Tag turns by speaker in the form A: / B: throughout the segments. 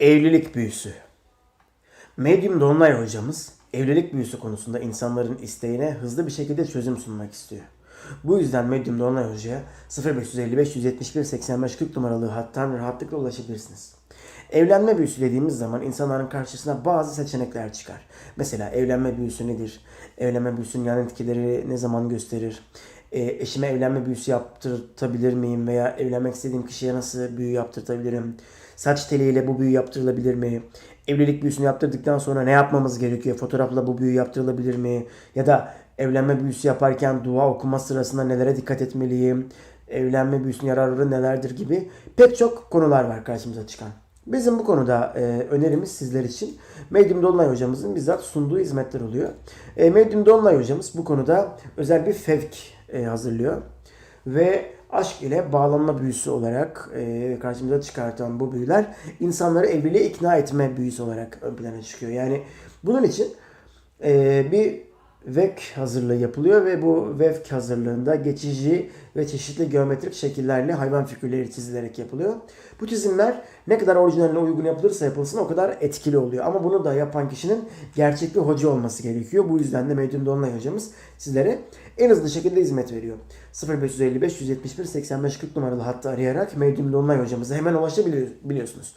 A: Evlilik büyüsü. Medyum Dolunay hocamız evlilik büyüsü konusunda insanların isteğine hızlı bir şekilde çözüm sunmak istiyor. Bu yüzden Medyum Dolunay Hoca'ya 0555 171 85 40 numaralı hattan rahatlıkla ulaşabilirsiniz. Evlenme büyüsü dediğimiz zaman insanların karşısına bazı seçenekler çıkar. Mesela evlenme büyüsü nedir? Evlenme büyüsünün yan etkileri ne zaman gösterir? E, eşime evlenme büyüsü yaptırtabilir miyim? Veya evlenmek istediğim kişiye nasıl büyü yaptırtabilirim? Saç teliyle bu büyü yaptırılabilir mi? Evlilik büyüsünü yaptırdıktan sonra ne yapmamız gerekiyor? Fotoğrafla bu büyü yaptırılabilir mi? Ya da evlenme büyüsü yaparken dua okuma sırasında nelere dikkat etmeliyim? Evlenme büyüsünün yararları nelerdir gibi pek çok konular var karşımıza çıkan. Bizim bu konuda e, önerimiz sizler için Medyum Dolunay hocamızın bizzat sunduğu hizmetler oluyor. E, Medyum Dolunay hocamız bu konuda özel bir fevk e, hazırlıyor. Ve aşk ile bağlanma büyüsü olarak e, karşımıza çıkartan bu büyüler insanları evliliğe ikna etme büyüsü olarak ön plana çıkıyor. Yani bunun için e, bir vek hazırlığı yapılıyor ve bu vek hazırlığında geçici ve çeşitli geometrik şekillerle hayvan figürleri çizilerek yapılıyor. Bu çizimler ne kadar orijinaline uygun yapılırsa yapılsın o kadar etkili oluyor. Ama bunu da yapan kişinin gerçek bir hoca olması gerekiyor. Bu yüzden de Medyum Dolunay hocamız sizlere en hızlı şekilde hizmet veriyor. 0555 171 85 40 numaralı hattı arayarak Medyum Dolunay hocamıza hemen ulaşabiliyorsunuz.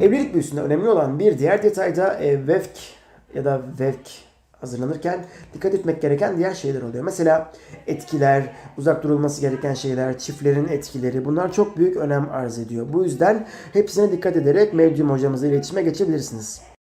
A: Evlilik büyüsünde önemli olan bir diğer detay da e, vevk ya da vevk hazırlanırken dikkat etmek gereken diğer şeyler oluyor. Mesela etkiler, uzak durulması gereken şeyler, çiftlerin etkileri bunlar çok büyük önem arz ediyor. Bu yüzden hepsine dikkat ederek medyum hocamızla iletişime geçebilirsiniz.